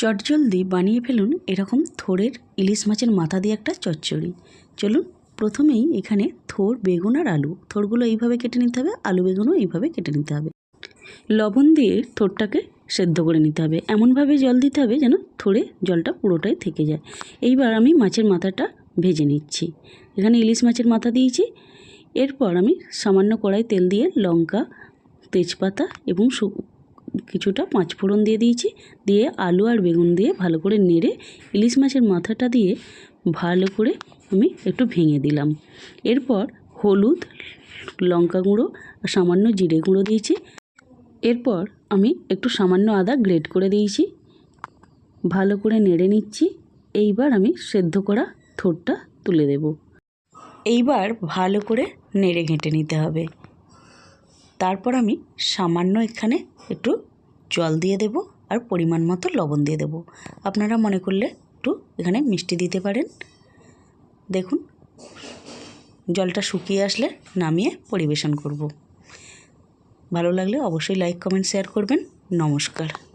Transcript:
চটজলদি বানিয়ে ফেলুন এরকম থোড়ের ইলিশ মাছের মাথা দিয়ে একটা চচ্চড়ি। চলুন, প্রথমেই এখানে থোড়, বেগুন আর আলু। থোড়গুলো এইভাবে কেটে নিতে হবে, আলু বেগুনও এইভাবে কেটে নিতে হবে। লবণ দিয়ে থোড়টাকে সেদ্ধ করে নিতে হবে। এমনভাবে জল দিতে হবে যেন থোড়ে জলটা পুরোটাই থেকে যায়। এইবার আমি মাছের মাথাটা ভেজে নিচ্ছি। এখানে ইলিশ মাছের মাথা দিয়েছি। এরপর আমি সামান্য কড়াই তেল দিয়ে লঙ্কা, তেজপাতা এবং কিছুটা পাঁচফোড়ন দিয়ে দিয়েছি। দিয়ে আলু আর বেগুন দিয়ে ভালো করে নেড়ে ইলিশ মাছের মাথাটা দিয়ে ভালো করে আমি একটু ভেঙে দিলাম। এরপর হলুদ, লঙ্কা গুঁড়ো আর সামান্য জিরে গুঁড়ো দিয়েছি। এরপর আমি একটু সামান্য আদা গ্রেট করে দিয়েছি। ভালো করে নেড়ে নিচ্ছি। এইবার আমি সেদ্ধ করা থোড়টা তুলে দেব। এইবার ভালো করে নেড়ে ঘেঁটে নিতে হবে। তারপর আমি সামান্য এখানে একটু জল দিয়ে দেব আর পরিমাণ মতো লবণ দিয়ে দেব। আপনারা মনে করলে একটু এখানে মিষ্টি দিতে পারেন। দেখুন, জলটা শুকিয়ে আসলে নামিয়ে পরিবেশন করব। ভালো লাগলে অবশ্যই লাইক কমেন্ট শেয়ার করবেন। নমস্কার।